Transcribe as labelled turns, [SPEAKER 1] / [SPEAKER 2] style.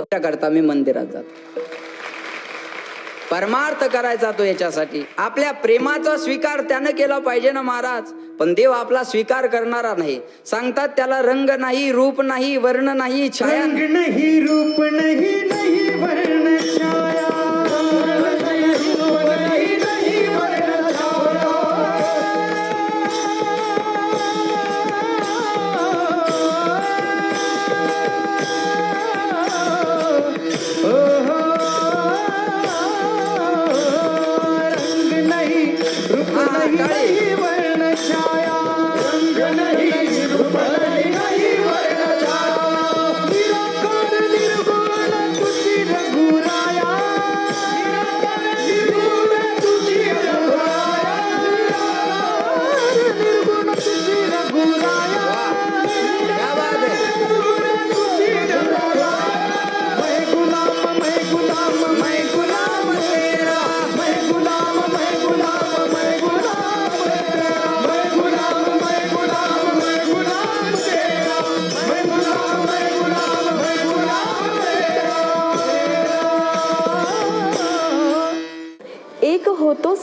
[SPEAKER 1] करता मी मंदिरात जातो. परमार्थ करायचा तो याच्यासाठी. आपल्या प्रेमाचा स्वीकार त्यानं केला पाहिजे ना महाराज. पण देव आपला स्वीकार करणारा नाही. सांगतात त्याला रंग नाही रूप नाही वर्ण नाही छाया
[SPEAKER 2] नाही रूप नाही. Goodbye. एक होतो